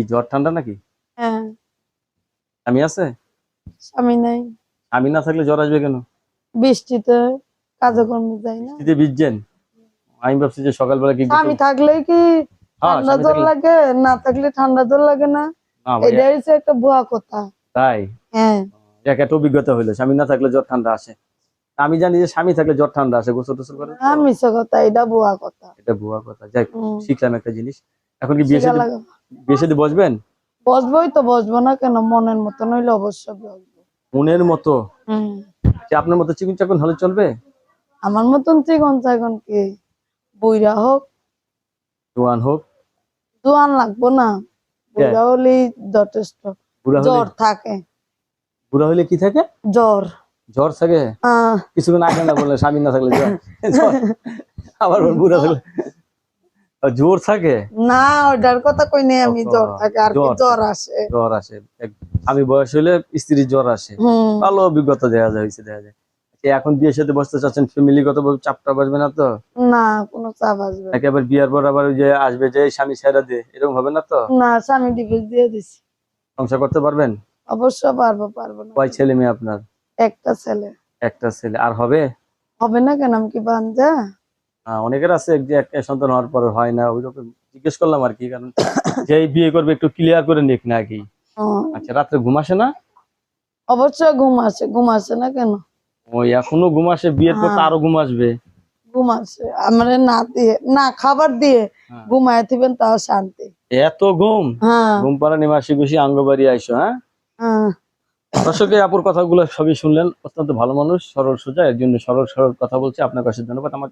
কি জ্বর ঠান্ডা নাকি? হ্যাঁ। আমি আছে? স্বামী নাই। আমি না থাকলে জ্বর আসবে কেন? বৃষ্টিতে কাজে কর্মে যাই না। শীতে ভিজছেন? আমি ভাবছি যে সকালবেলা কি স্বামী থাকলে কি হ্যাঁ, ঠান্ডা জ্বর লাগে? না থাকলে ঠান্ডা জ্বর লাগে না? না ভাই, এটা হচ্ছে একটা ভুয়া কথা। তাই? হ্যাঁ। এক একটা অভিজ্ঞতা হইল স্বামী না থাকলে জ্বর ঠান্ডা আসে। আমি জানি যে স্বামী থাকলে জ্বর ঠান্ডা আসে গোসল টোসল করে। আমি কথা এটা ভুয়া কথা। এটা ভুয়া কথা। যাই শিখলাম একটা জিনিস। এখন কি বিয়ে সাথে বিয়ে সাথে বসবেন? বসবোই তো বসবো না কেন? মনের মতন নইলে অবশ্যই বসবো। মনের মতো? হুম। যে আপনার মতো চিকুন চাকুন হলে চলবে? আমার মতন চিকন চাকন কি? বইরা হোক। জোয়ান হোক। জোয়ান লাগবো না। বুড়া হলেই যথেষ্ট। বুড়া হলে জ্বর থাকে। বুড়া হলে কি থাকে? জ্বর। জ্বর থাকে? কিছুক্ষণ আগে না বললে স্বামী না থাকলে জ্বর। আবার বুড়া আর জোর থাকে? না ওটার কথা কই নাই আমি জ্বর থাকে আর কি জ্বর আসে। জ্বর আসে। আমি বয়স হলে স্ত্রীর জ্বর আসে। ভালো অভিজ্ঞতা দেওয়া যায় হয়েছে দেখা যায়। এখন বিয়ের সাথে বসতে চাচ্ছেন ফ্যামিলিগত চাপটা বাজবে না তো? না কোনো চাপ আসবে না। একেবারে বিয়ার পর আবার যে আসবে যে স্বামী ছেড়া দিয়ে এরকম হবে না তো? না স্বামী ডিভোর্স দিয়ে দিছি। সংসার করতে পারবেন? অবশ্য পারব পারব না। কয় ছেলে মেয়ে আপনার? একটা ছেলে। একটা ছেলে। আর হবে? হবে না কেন? আমি কি আহ, অনেকের আছে যে একটা সন্তান হওয়ার পর হয় না ওই রকম জিজ্ঞেস করলাম আর কি কারণ যে বিয়ে করবে একটু ক্লিয়ার করে নিক না কি। আচ্ছা রাত্রে ঘুম আসে না? অবশ্য ঘুম আসে ঘুম আসে না কেন? ওই এখনও ঘুম আসে বিয়ের পর হ্যাঁ। আরও ঘুম আসবে। ঘুম আসে আমার না দিয়ে না খাবার দিয়ে। ঘুমায় থিবেন তাও শান্তি। এত ঘুম? ঘুম পাড়া নিমাসি খুশি আঙ্গবাড়ি আইসো হ্যাঁ? দর্শকে আপুর কথাগুলো সবই শুনলেন অত্যন্ত ভালো মানুষ সরল সোজা এর জন্য সরল সরল কথা বলছে। আপনার কাছে ধন্যবাদ আমার